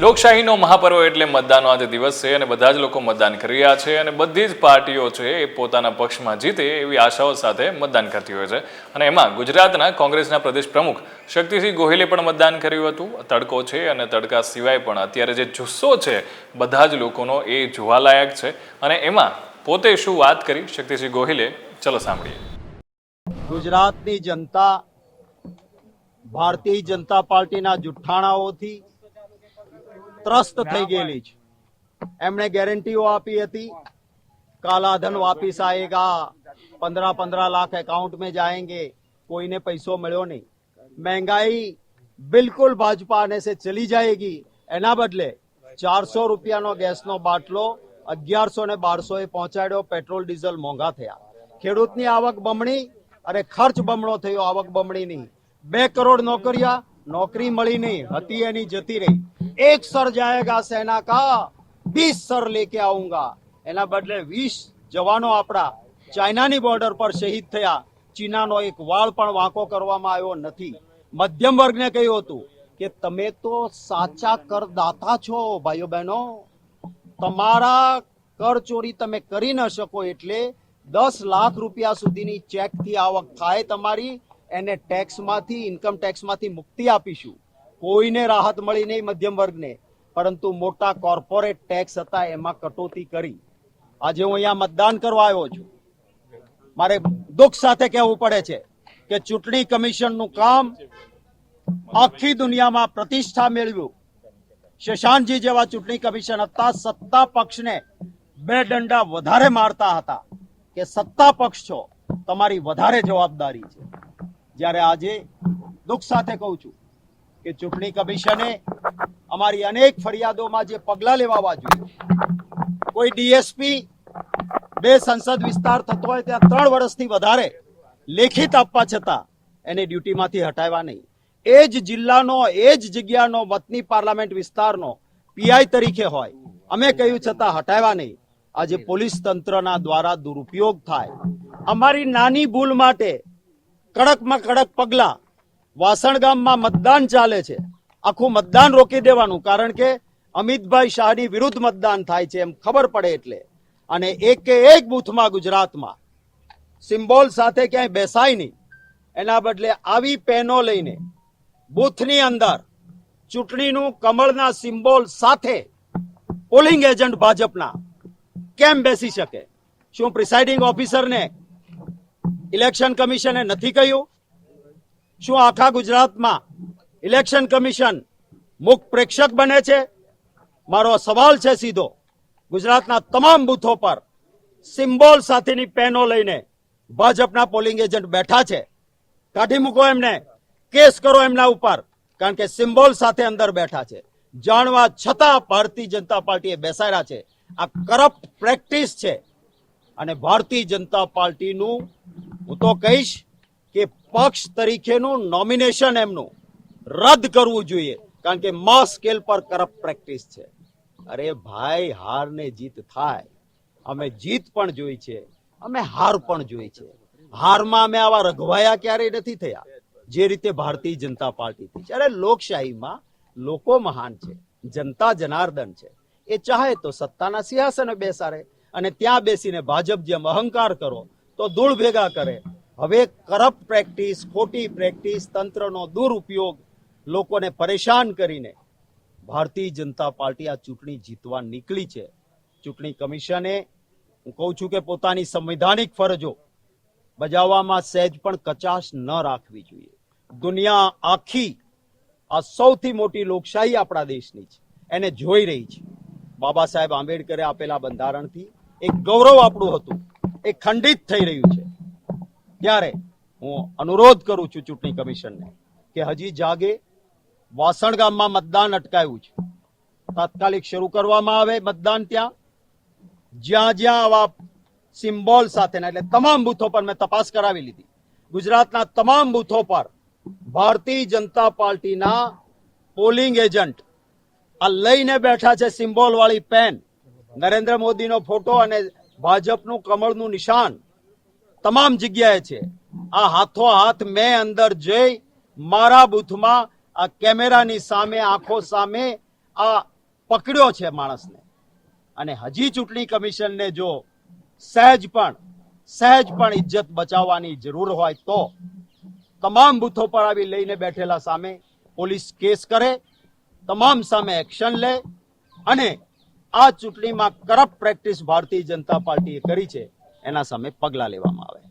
લોકશાહીનો મહાપર્વ એટલે મતદાનનો આજે દિવસ છે અને બધા જ લોકો મતદાન કરી રહ્યા છે અને બધી જ પાર્ટીઓ છે એ પોતાના પક્ષમાં જીતે એવી આશાઓ સાથે મતદાન કરતી હોય છે. અને એમાં ગુજરાતના કોંગ્રેસના પ્રદેશ પ્રમુખ શક્તિસિંહ ગોહિલે પણ મતદાન કર્યું હતું. તડકો છે અને તડકા સિવાય પણ અત્યારે જે જુસ્સો છે બધા જ લોકોનો એ જોવાલાયક છે. અને એમાં પોતે શું વાત કરી? શક્તિસિંહ ગોહિલે, ચલો સાંભળીએ. ગુજરાતની જનતા, ભારતીય જનતા પાર્ટીના જુઠ્ઠાણાઓથી ત્રસ્ત થઈ ગયેલી છે એમણે ગેરંટીઓ આપી હતી. કાલા વાપિસ આएगा પંદરા પંદરા લાખ એકાઉન્ટ મેં જાएंगे કોઈને પૈસો મળ્યો નહીં. મહેંગાઈ બિલકુલ ભાજપા આને સે ચલી જાયેગી. એના બદલે ચારસો રૂપિયાનો ગેસનો બાટલો અગિયારસો ને બારસો એ પહોંચાડ્યો. પેટ્રોલ ડીઝલ મોંઘા થયા. ખેડૂતની આવક બમણી અને ખર્ચ બમણો થયો. આવક બમણી નહીં. બે કરોડ નોકરિયા. નોકરી મળી નહીં. હતી એની જતી રહી. એક સર જાયેગા સેના કા બીસ સર લેકે આઉંગા એના બદલે વીસ જવાનો આપણા ચાઇનાની બોર્ડર પર શહીદ થયા ચીનાનો એક વાળ પણ વાંકો કરવામાં આવ્યો નથી મધ્યમ વર્ગને કહ્યું હતું કે તમે તો સાચા કરદાતા છો ભાઈઓ બહેનો તમારા કર ચોરી તમે કરી ન શકો એટલે દસ લાખ રૂપિયા સુધીની ચેકથી આવક થાય તમારી એને ટેક્સમાંથી ઇન્કમ ટેક્સમાંથી મુક્તિ આપીશું કોઈને રાહત મળી નહીં મધ્યમ વર્ગને, પરંતુ મોટા કોર્પોરેટ ટેક્સ હતા એમાં કટોતી કરી. આજે હું અહીંયા મતદાન કરવા આવ્યો છું. મારે દુઃખ સાથે કહેવું પડે છે કે ચૂંટણી કમિશનનું કામ આખી દુનિયામાં પ્રતિષ્ઠા મેળવ્યું. શશાંકજી જેવા ચૂંટણી કમિશન હતા, સત્તા પક્ષને બે દંડા વધારે મારતા હતા કે સત્તા પક્ષ છો, તમારી વધારે જવાબદારી છે. જ્યારે આજે દુઃખ સાથે કહું છું કે ચૂંટણી કમિશને અમારી અનેક ફરિયાદોમાં જે પગલાં લેવા જોઈએ. કોઈ ડીએસપી બે સંસદ વિસ્તાર થતો હોય ત્યાં ત્રણ વર્ષથી વધારે લેખિત આપવા છતાં એને ડ્યુટીમાંથી હટાવ્યા નહીં. એ જ જિલ્લાનો, એ જ જગ્યાનો વતની પાર્લામેન્ટ વિસ્તારનો પીઆઈ તરીકે હોય. અમે કહ્યું છતાં હટાવ્યા નહીં. આજે પોલીસ તંત્રના દ્વારા દુરુપયોગ થાય. અમારી નાની ભૂલ માટે કડકમાં કડક પગલા વાસણ ગામમાં મતદાન ચાલે છે. આખું મતદાન રોકી દેવાનું, કારણ કે અમિતભાઈ શાહની વિરુદ્ધ મતદાન થાય છે એમ ખબર પડે એટલે. અને એકે એક બૂથમાં ગુજરાતમાં સિમ્બોલ સાથે ક્યાંય બેસાય નહીં. એના બદલે આવી પેનો લઈને બૂથની અંદર ચૂંટણીનું કમળના સિમ્બોલ સાથે પોલિંગ એજન્ટ ભાજપના કેમ બેસી શકે? શું પ્રિસાઇડિંગ ઓફિસરને ઇલેક્શન કમિશને નથી કહ્યું? શું આખા ગુજરાતમાં ઇલેક્શન કમિશન મુખ પ્રેક્ષક બને છે? મારો સવાલ છે સીધો. ગુજરાતના તમામ બૂથો પર સિમ્બોલ સાથેની પેનો લઈને ભાજપના પોલિંગ એજન્ટ બેઠા છે. કાઢી મૂકો એમને. કેસ કરો એમના ઉપર. કારણ કે સિમ્બોલ સાથે અંદર બેઠા છે. જાણવા છતાં ભારતીય જનતા પાર્ટીએ બેસાડ્યા છે. આ કરપ્ટ પ્રેક્ટિસ છે. અને ભારતીય જનતા પાર્ટીનું હું તો કહીશ કે પક્ષ તરીકેનું નોમિનેશન એમનું રદ કરવું જોઈએ. કારણ કે માસ સ્કેલ પર કરપ્ટ પ્રેક્ટિસ છે. અરે ભાઈ હાર ને જીત થાય. અમે જીત પણ જોઈ છે. અમે હાર પણ જોઈ છે. હારમાં અમે આવા રઘવાયા ક્યારેય નથી થયા. જે રીતે ભારતીય જનતા પાર્ટી થી જ્યારે લોકશાહીમાં લોકો મહાન છે. જનતા જનાર્દન છે. એ ચાહે તો સત્તાના સિંહાસને બેસાડે અને ત્યાં બેસીને ભાજપ જેમ અહંકાર કરો, તો ધૂળ ભેગા કરે હવે કરપ્ટ પ્રેક્ટિસ, ખોટી પ્રેક્ટિસ તંત્રનો દુરુપયોગ લોકોને પરેશાન કરીને ભારતીય જનતા પાર્ટી આ ચૂંટણી જીતવા નીકળી છે. ચૂંટણી કમિશને હું કહું છું કે પોતાની સંવિધાનિક ફરજો બજાવવામાં સહેજ પણ કચાશ ન રાખવી જોઈએ. દુનિયા આખી આ સૌથી મોટી લોકશાહી આપણા દેશની છે. એને જોઈ રહી છે. બાબા સાહેબ આંબેડકરે આપેલા બંધારણથી એક ગૌરવ આપણું હતું. એ ખંડિત થઈ રહ્યું છે. ત્યારે હું અનુરોધ કરું છું ચૂંટણી કમિશનને કે હજી જાગે, વાસણ ગામમાં મતદાન અટકાયું છે. તાત્કાલિક શરૂ કરવામાં આવે મતદાન ત્યાં. જ્યાં જ્યાં આવા સિમ્બોલ સાથેના, એટલે તમામ બૂથો પર મેં તપાસ કરાવી લીધી. ગુજરાતના તમામ બૂથો પર ભારતીય જનતા પાર્ટીના પોલિંગ એજન્ટ આ લઈને બેઠા છે સિમ્બોલ વાળી પેન. નરેન્દ્ર મોદીનો ફોટો અને ભાજપનું કમળનું નિશાન તમામ જગ્યાએ છે. આ હાથો હાથ મેં અંદર જઈ મારા બૂથમાં આ કેમેરાની સામે, આંખો સામે આ પકડ્યો છે માણસને. અને હજી ચૂંટણી કમિશનને જો સહેજ પણ સહેજ પણ ઇજ્જત બચાવવાની જરૂર હોય તો તમામ બૂથો પર આવી લઈને બેઠેલા સામે પોલીસ કેસ કરે, તમામ સામે એક્શન લે અને આ ચૂંટણીમાં કરપ્ટ પ્રેક્ટિસ ભારતીય જનતા પાર્ટીએ કરી છે. એના સામે પગલાં લેવામાં આવે.